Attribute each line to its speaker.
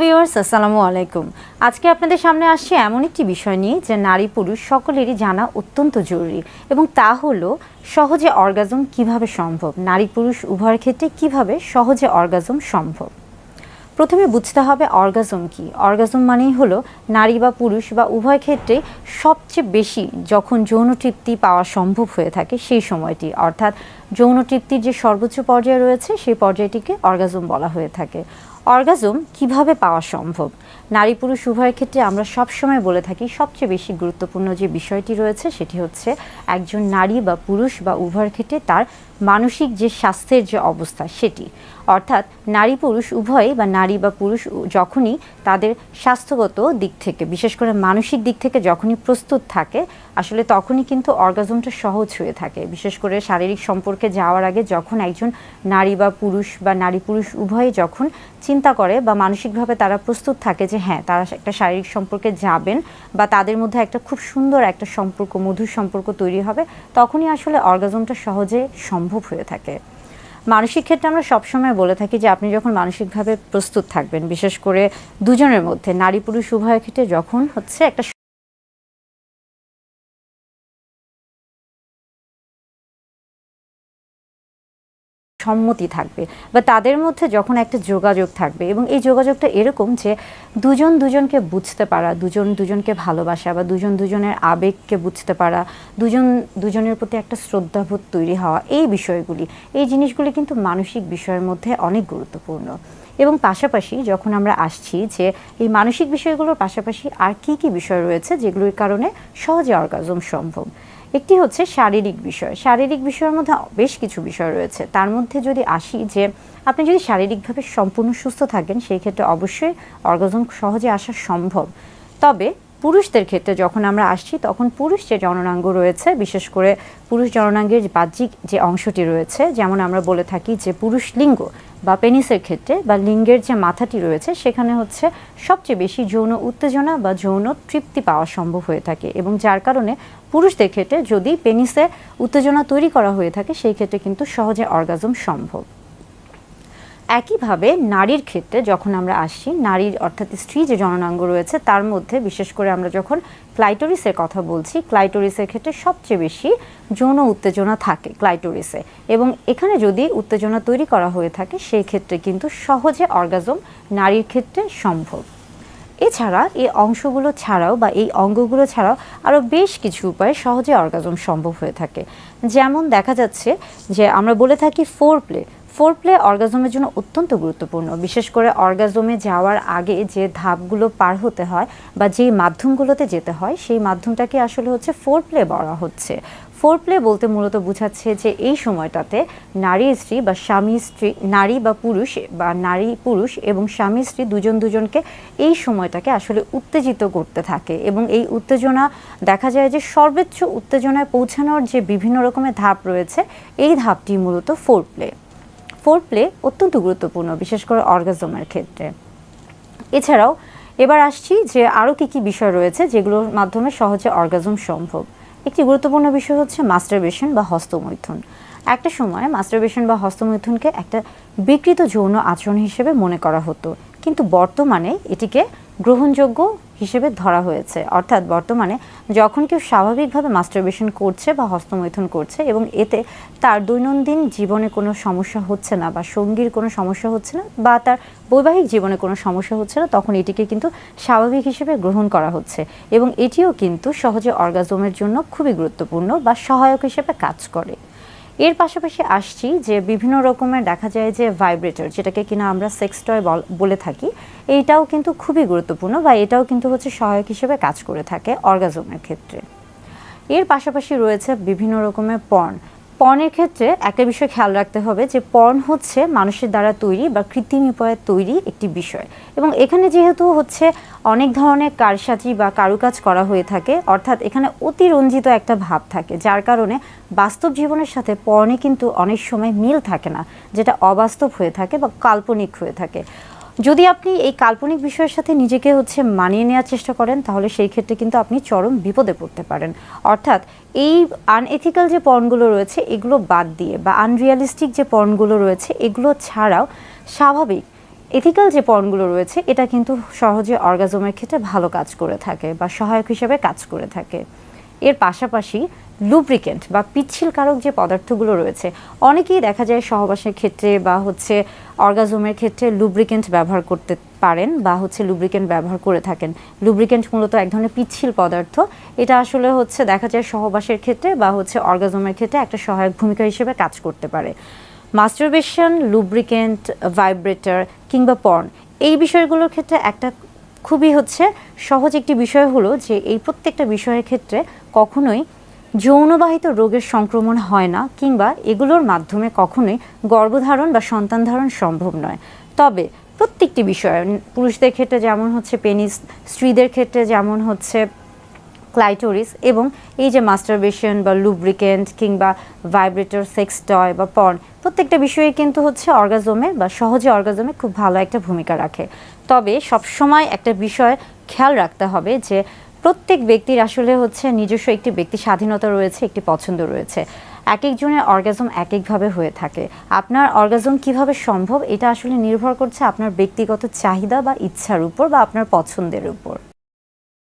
Speaker 1: Viewers আসসালামু আলাইকুম। আজকে আপনাদের সামনে আসছে এমন একটি বিষয় নিয়ে যে নারী পুরুষ সকলেরই জানা অত্যন্ত জরুরি এবং তা হলো সহজে অর্গাজম কীভাবে সম্ভব? নারী পুরুষ উভয়ের ক্ষেত্রে কীভাবে সহজে অর্গাজম সম্ভব? প্রথমে বুঝতে হবে অর্গাজম কি। অর্গাজম মানেই হলো নারী বা পুরুষ বা উভয় ক্ষেত্রে সবচেয়ে বেশি যখন যৌন তৃপ্তি পাওয়া সম্ভব হয়ে থাকে সেই সময়টি। অর্থাৎ যৌন তৃপ্তির যে সর্বোচ্চ পর্যায়ে রয়েছে, সেই পর্যায়টিকে অর্গাজম বলা হয়ে থাকে। অর্গাজম কীভাবে পাওয়া সম্ভব? নারী পুরুষ উভয়ের ক্ষেত্রে আমরা সবসময় বলে থাকি সবচেয়ে বেশি গুরুত্বপূর্ণ যে বিষয়টি রয়েছে সেটি হচ্ছে একজন নারী বা পুরুষ বা উভয়ের ক্ষেত্রে তার মানসিক যে স্বাস্থ্যের যে অবস্থা সেটি। অর্থাৎ নারী পুরুষ উভয়ই বা নারী বা পুরুষ যখনই তাদের স্বাস্থ্যগত দিক থেকে, বিশেষ করে মানসিক দিক থেকে যখনই প্রস্তুত থাকে, আসলে তখনই কিন্তু অর্গাজমটা সহজ হয়ে থাকে। বিশেষ করে শারীরিক সম্পর্কে যাওয়ার আগে যখন একজন নারী বা পুরুষ বা নারী পুরুষ উভয়ে যখন চিন্তা করে বা মানসিকভাবে তারা প্রস্তুত থাকে যে হ্যাঁ তারা একটা শারীরিক সম্পর্কে যাবেন বা তাদের মধ্যে একটা খুব সুন্দর একটা সম্পর্ক, মধুর সম্পর্ক তৈরি হবে, তখনই আসলে অর্গাজমটা সহজে সম্ভব হয়ে থাকে। মানসিক ক্ষেত্রে আমরা সবসময় বলে থাকি যে আপনি যখন মানসিকভাবে প্রস্তুত থাকবেন, বিশেষ করে দুজনের মধ্যে নারী পুরুষ উভয়ের ক্ষেত্রে যখন হচ্ছে একটা সম্মতি থাকবে। বা তাদের মধ্যে যখন একটা যোগাযোগ থাকবে এবং এই যোগাযোগটা এরকম যে দুজন দুজনকে বুঝতে পারা, দুজন দুজনকে ভালোবাসা বা দুজন দুজনের আবেগকে বুঝতে পারা, দুজন দুজনের প্রতি একটা শ্রদ্ধাবোধ তৈরি হওয়া, এই বিষয়গুলি, এই জিনিসগুলি কিন্তু মানসিক বিষয়ের মধ্যে অনেক গুরুত্বপূর্ণ। এবং পাশাপাশি যখন আমরা আসছি যে এই মানসিক বিষয়গুলোর পাশাপাশি আর কি কি বিষয় রয়েছে যেগুলোর কারণে সহজে অর্গাজম সম্ভব। একটি হচ্ছে শারীরিক বিষয়। শারীরিক বিষয়ের মধ্যে বেশ কিছু বিষয় রয়েছে। তার মধ্যে যদি আসি যে, আপনি যদি শারীরিকভাবে সম্পূর্ণ সুস্থ থাকেন, সেই ক্ষেত্রে অবশ্যই অর্গাজম সহজে আসা সম্ভব। তবে পুরুষদের ক্ষেত্রে যখন আমরা আসছি, তখন পুরুষ যে জননাঙ্গ রয়েছে, বিশেষ করে পুরুষ জননাঙ্গের বাহ্যিক যে অংশটি রয়েছে, যেমন আমরা বলে থাকি যে পুরুষ লিঙ্গ বা পেনিসের ক্ষেত্রে বা লিঙ্গের যে মাথাটি রয়েছে, সেখানে হচ্ছে সবচেয়ে বেশি যৌন উত্তেজনা বা যৌন তৃপ্তি পাওয়া সম্ভব হয়ে থাকে এবং যার কারণে পুরুষদের ক্ষেত্রে যদি পেনিসে উত্তেজনা তৈরি করা হয়ে থাকে, সেই ক্ষেত্রে কিন্তু সহজে অর্গাজম সম্ভব। একইভাবে নারীর ক্ষেত্রে যখন আমরা আসি, নারীর অর্থাৎ স্ত্রী যে জননাঙ্গ রয়েছে, তার মধ্যে বিশেষ করে আমরা যখন ক্লাইটোরিসের কথা বলছি, ক্লাইটোরিসের ক্ষেত্রে সবচেয়ে বেশি যৌন উত্তেজনা থাকে ক্লাইটোরিসে। এবং এখানে যদি উত্তেজনা তৈরি করা হয়ে থাকে, সেই ক্ষেত্রে কিন্তু সহজে অর্গাজম নারীর ক্ষেত্রে সম্ভব। এছাড়া এই অংশগুলো ছাড়াও বা এই অঙ্গগুলো ছাড়াও আরও বেশ কিছু উপায়ে সহজে অর্গাজম সম্ভব হয়ে থাকে। যেমন দেখা যাচ্ছে যে আমরা বলে থাকি ফোর প্লে ফোর প্লে অর্গাজমের জন্য অত্যন্ত গুরুত্বপূর্ণ। বিশেষ করে অর্গাজমে যাওয়ার আগে যে ধাপগুলো পার হতে হয় বা যেই মাধ্যমগুলোতে যেতে হয়, সেই মাধ্যমটাকে আসলে হচ্ছে ফোর প্লে বলা হচ্ছে। ফোর প্লে বলতে মূলত বোঝাচ্ছে যে এই সময়টাতে নারী স্ত্রী বা স্বামী স্ত্রী, নারী বা পুরুষ বা নারী, পুরুষ এবং স্বামী স্ত্রী দুজন দুজনকে এই সময়টাকে আসলে উত্তেজিত করতে থাকে এবং এই উত্তেজনা দেখা যায় যে সর্বোচ্চ উত্তেজনায় পৌঁছানোর যে বিভিন্ন রকমের ধাপ রয়েছে, এই ধাপটি মূলত ফোর প্লে ফোর প্লে অত্যন্ত গুরুত্বপূর্ণ, বিশেষ করে অর্গাজমের ক্ষেত্রে। এছাড়াও এবার আসছি যে আরও কী কী বিষয় রয়েছে যেগুলোর মাধ্যমে সহজে অর্গাজম সম্ভব। একটি গুরুত্বপূর্ণ বিষয় হচ্ছে মাস্টারবেশন বা হস্তমৈথুন। একটা সময় মাস্টারবেশন বা হস্তমৈথুনকে একটা বিকৃত যৌন আচরণ হিসেবে মনে করা হতো, কিন্তু বর্তমানে এটিকে গ্রহণযোগ্য হিসেবে ধরা হয়েছে। অর্থাৎ বর্তমানে যখন কেউ স্বাভাবিকভাবে মাস্টারবেশন করছে বা হস্তমৈথুন করছে এবং এতে তার দৈনন্দিন জীবনে কোনো সমস্যা হচ্ছে না বা সঙ্গীর কোনো সমস্যা হচ্ছে না বা তার বৈবাহিক জীবনে কোনো সমস্যা হচ্ছে না, তখন এটিকে কিন্তু স্বাভাবিক হিসেবে গ্রহণ করা হচ্ছে এবং এটিও কিন্তু সহজে অর্গাজমের জন্য খুবই গুরুত্বপূর্ণ বা সহায়ক হিসেবে কাজ করে। এর পাশাপাশি আসছি যে বিভিন্ন রকমের দেখা যায় যে ভাইব্রেটর যেটাকে কিনা আমরা সেক্স টয় বলে থাকি, এইটাও কিন্তু খুবই গুরুত্বপূর্ণ বা এটাও কিন্তু হচ্ছে সহায়ক হিসেবে কাজ করে থাকে অর্গাজমের ক্ষেত্রে। এর পাশাপাশি রয়েছে বিভিন্ন রকমের পর্ন পর্নের ক্ষেত্রে একটা বিষয় খেয়াল রাখতে হবে যে পর্ন হচ্ছে মানুষের দ্বারা তৈরি বা কৃত্রিম উপায়ে তৈরি একটি বিষয়। এবং এখানে যেহেতু হচ্ছে অনেক ধরনের কারসাজি বা কারুকাজ করা হয়ে থাকে, অর্থাৎ এখানে অতিরঞ্জিত একটা ভাব থাকে, যার কারণে বাস্তব জীবনের সাথে পর্নে কিন্তু অনেক সময় মিল থাকে না, যেটা অবাস্তব হয়ে থাকে বা কাল্পনিক হয়ে থাকে। যদি আপনি এই কাল্পনিক বিষয়ের সাথে নিজেকে হচ্ছে মানিয়ে নেওয়ার চেষ্টা করেন, তাহলে সেই ক্ষেত্রে কিন্তু আপনি চরম বিপদে পড়তে পারেন। অর্থাৎ এই আনএথিক্যাল যে পর্নগুলো রয়েছে, এগুলো বাদ দিয়ে বা আনরিয়ালিস্টিক যে পর্নগুলো রয়েছে, এগুলো ছাড়াও স্বাভাবিক এথিক্যাল যে পর্নগুলো রয়েছে, এটা কিন্তু সহজে অর্গাজমের ক্ষেত্রে ভালো কাজ করে থাকে বা সহায়ক হিসেবে কাজ করে থাকে। এর পাশাপাশি লুব্রিকেন্ট বা পিচ্ছিল কারক যে পদার্থগুলো রয়েছে, অনেকেই দেখা যায় সহবাসের ক্ষেত্রে বা হচ্ছে অর্গাজমের ক্ষেত্রে লুব্রিকেন্ট ব্যবহার করতে পারেন বা হচ্ছে লুব্রিকেন্ট ব্যবহার করে থাকেন। লুব্রিকেন্ট মূলত এক ধরনের পিচ্ছিল পদার্থ। এটা আসলে হচ্ছে দেখা যায় সহবাসের ক্ষেত্রে বা হচ্ছে অর্গাজমের ক্ষেত্রে একটা সহায়ক ভূমিকা হিসেবে কাজ করতে পারে। মাস্টারবেশন লুব্রিকেন্ট ভাইব্রেটার কিংবা পর্ন এই বিষয়গুলোর ক্ষেত্রে একটা খুবই হচ্ছে সহজ একটি বিষয় হলো যে এই প্রত্যেকটা বিষয়ের ক্ষেত্রে কখনোই যৌনবাহিত রোগের সংক্রমণ হয় না কিংবা এগুলোর মাধ্যমে কখনোই গর্ভধারণ বা সন্তান ধারণ সম্ভব নয়। তবে প্রত্যেকটি বিষয়, পুরুষদের ক্ষেত্রে যেমন হচ্ছে পেনিস, স্ত্রীদের ক্ষেত্রে যেমন হচ্ছে ক্লাইটোরিস এবং এই যে মাস্টারবেশন বা লুব্রিকেন্ট কিংবা ভাইব্রেটর, সেক্স টয় বা পর্ন, প্রত্যেকটা বিষয়ে কিন্তু হচ্ছে অর্গাজমে বা সহজে অর্গাজমে খুব ভালো একটা ভূমিকা রাখে। তবে সবসময় একটা বিষয় খেয়াল রাখতে হবে যে প্রত্যেক ব্যক্তির আসলে হচ্ছে নিজস্ব একটি ব্যক্তি স্বাধীনতা রয়েছে, একটি পছন্দ রয়েছে। এক একজনের অর্গাজম এক একভাবে হয়ে থাকে। আপনার অর্গাজম কীভাবে সম্ভব এটা আসলে নির্ভর করছে আপনার ব্যক্তিগত চাহিদা বা ইচ্ছার উপর বা আপনার পছন্দের উপর।